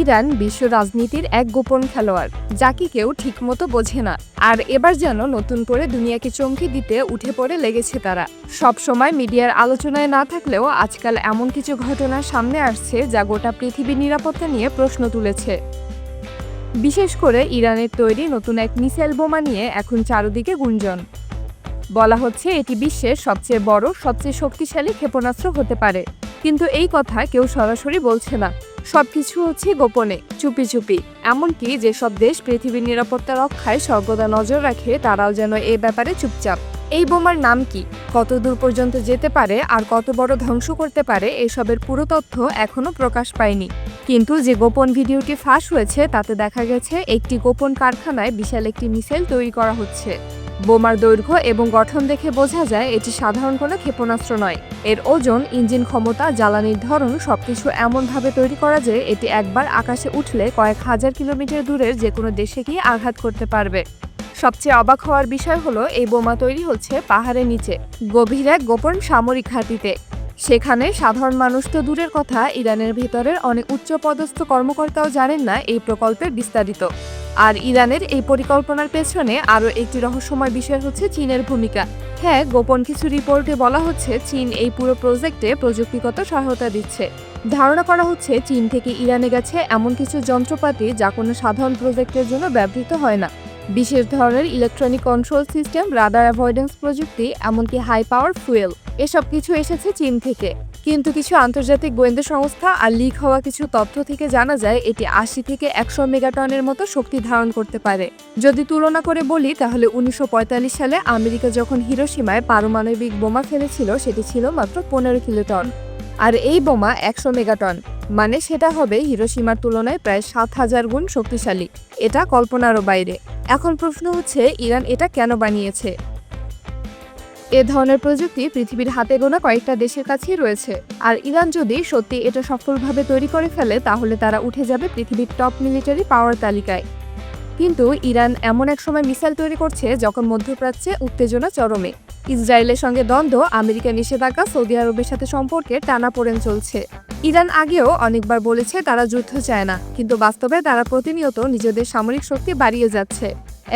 Iran বিশ্ব রাজনীতির এক গোপন খেলোয়াড়, যাকে কেউ ঠিকমতো বোঝে না। আর এবার যেন নতুন করে দুনিয়াকে চমকে দিতে উঠে পড়ে লেগেছে তারা। সব সময় মিডিয়ার আলোচনায় না থাকলেও আজকাল এমন কিছু ঘটনা সামনে আসছে যা গোটা পৃথিবীর নিরাপত্তা নিয়ে প্রশ্ন তুলেছে। বিশেষ করে ইরানের তৈরি নতুন এক মিসাইল বোমা নিয়ে এখন চারদিকে গুঞ্জন। বলা হচ্ছে এটি বিশ্বের সবচেয়ে বড়, সবচেয়ে শক্তিশালী ক্ষেপণাস্ত্র হতে পারে। কিন্তু এই কথা কেউ সরাসরি বলছে না। সবকিছু হচ্ছে গোপনে, চুপি চুপি। এমনকি যেসব দেশ পৃথিবীর নিরাপত্তা রক্ষায় সর্বদা নজর রাখে, তারাও যেন এ ব্যাপারে চুপচাপ। এই বোমার নাম কি? কত দূর পর্যন্ত যেতে পারে আর কত বড় ধ্বংস করতে পারে, এসবের পুরো তথ্য এখনও প্রকাশ পায়নি। কিন্তু যে গোপন ভিডিওটি ফাঁস হয়েছে, তাতে দেখা গেছে, একটি গোপন কারখানায় বিশাল একটি মিসাইল তৈরি করা হচ্ছে। বোমার দৈর্ঘ্য এবং গঠন দেখে বোঝা যায় এটি সাধারণ কোনো ক্ষেপণাস্ত্র নয়। এর ওজন, ইঞ্জিন ক্ষমতা, জ্বালানির ধরন সবকিছু এমনভাবে তৈরি করা যে এটি একবার আকাশে উঠলে কয়েক হাজার কিলোমিটার দূরের যে কোনো দেশে গিয়ে আঘাত করতে পারবে। সবচেয়ে অবাক হওয়ার বিষয় হলো, এই বোমা তৈরি হচ্ছে পাহাড়ের নিচে, গভীর এক গোপন সামরিক ঘাঁটিতে। সেখানে সাধারণ মানুষ তো দূরের কথা, ইরানের ভেতরের অনেক উচ্চপদস্থ কর্মকর্তাও জানেন না এই প্রকল্পের বিস্তারিত। আর ইরানের এই পরিকল্পনার পেছনে আরও একটি রহস্যময় বিষয় হচ্ছে চীনের ভূমিকা। হ্যাঁ গোপন কিছু রিপোর্টে বলা হচ্ছে চীন এই পুরো প্রজেক্টে প্রযুক্তিগত সহায়তা দিচ্ছে। ধারণা করা হচ্ছে চীন থেকে ইরানে গেছে এমন কিছু যন্ত্রপাতি যা কোনো সাধারণ প্রজেক্টের জন্য ব্যবহৃত হয় না। বিশেষ ধরনের electronic control system radar avoidance প্রযুক্তি, এমনকি হাই পাওয়ার ফুয়েল এসব কিছু এসেছে চীন থেকে। কিন্তু কিছু আন্তর্জাতিক গোয়েন্দা সংস্থা আর লিক হওয়া কিছু তথ্য থেকে জানা যায়, এটি আশি থেকে একশো মেগাটনের মতো শক্তি ধারণ করতে পারে। যদি তুলনা করে বলি, তাহলে উনিশশো পঁয়তাল্লিশ সালে আমেরিকা যখন হিরোসীমায় পারমাণবিক বোমা ফেলেছিল, সেটি ছিল মাত্র পনেরো কিলোটন। আর এই বোমা একশো মেগাটন মানে সেটা হবে হিরোসীমার তুলনায় প্রায় সাত হাজার গুণ শক্তিশালী। এটা কল্পনারও বাইরে। এখন প্রশ্ন হচ্ছে, ইরান এটা কেন বানিয়েছে? এ ধরনের প্রযুক্তি পৃথিবীর হাতে গোনা কয়েকটা দেশের কাছেই রয়েছে। আর ইরান যদি সত্যি এটা সফলভাবে তৈরি করে ফেলে, তাহলে তারা উঠে যাবে পৃথিবীর টপ মিলিটারি পাওয়ার তালিকায়। কিন্তু ইরান এমন এক সময় মিসাইল তৈরি করছে যখন মধ্যপ্রাচ্যে উত্তেজনা চরমে। ইসরায়েলের সঙ্গে দ্বন্দ্ব, আমেরিকা নিষেধাজ্ঞা, সৌদি আরবের সাথে সম্পর্কে টানাপোড়েন চলছে। ইরান আগেও অনেকবার বলেছে তারা যুদ্ধ চায় না, কিন্তু বাস্তবে তারা প্রতিনিয়ত নিজেদের সামরিক শক্তি বাড়িয়ে যাচ্ছে।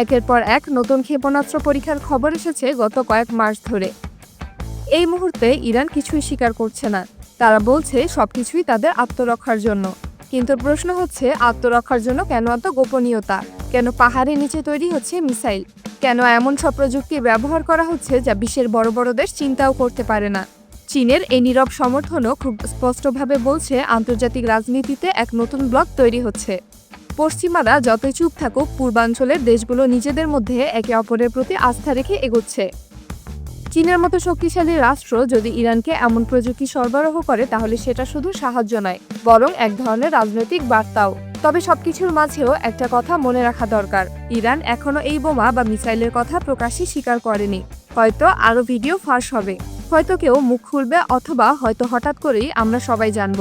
একের পর এক নতুন ক্ষেপণাস্ত্র পরীক্ষার খবর এসেছে গত কয়েক মাস ধরে। এই মুহূর্তে ইরান কিছুই স্বীকার করছে না। তারা বলছে সবকিছুই তাদের আত্মরক্ষার জন্য। কিন্তু প্রশ্ন হচ্ছে, আত্মরক্ষার জন্য কেন এত গোপনীয়তা? কেন পাহাড়ের নিচে তৈরি হচ্ছে মিসাইল? কেন এমন সব প্রযুক্তি ব্যবহার করা হচ্ছে যা বিশ্বের বড় বড় দেশ চিন্তাও করতে পারে না? চীনের এই নীরব সমর্থনও খুব স্পষ্টভাবে বলছে, আন্তর্জাতিক রাজনীতিতে এক নতুন ব্লক তৈরি হচ্ছে। পশ্চিমারা যতই চুপ থাকুক, পূর্বাঞ্চলের দেশগুলো নিজেদের মধ্যে একে অপরের প্রতি আস্থা রেখে এগোচ্ছে। চীনের মতো শক্তিশালী রাষ্ট্র যদি ইরানকে এমন প্রযুক্তি সরবরাহ করে, তাহলে সেটা শুধু সাহায্য নয়, বরং এক ধরনের রাজনৈতিক বার্তাও। তবে সবকিছুর মাঝেও একটা কথা মনে রাখা দরকার, ইরান এখনও এই বোমা বা মিসাইলের কথা প্রকাশ্যে স্বীকার করেনি। হয়তো আরও ভিডিও ফাঁস হবে, হয়তো কেউ মুখ খুলবে অথবা হয়তো হঠাৎ করেই আমরা সবাই জানব।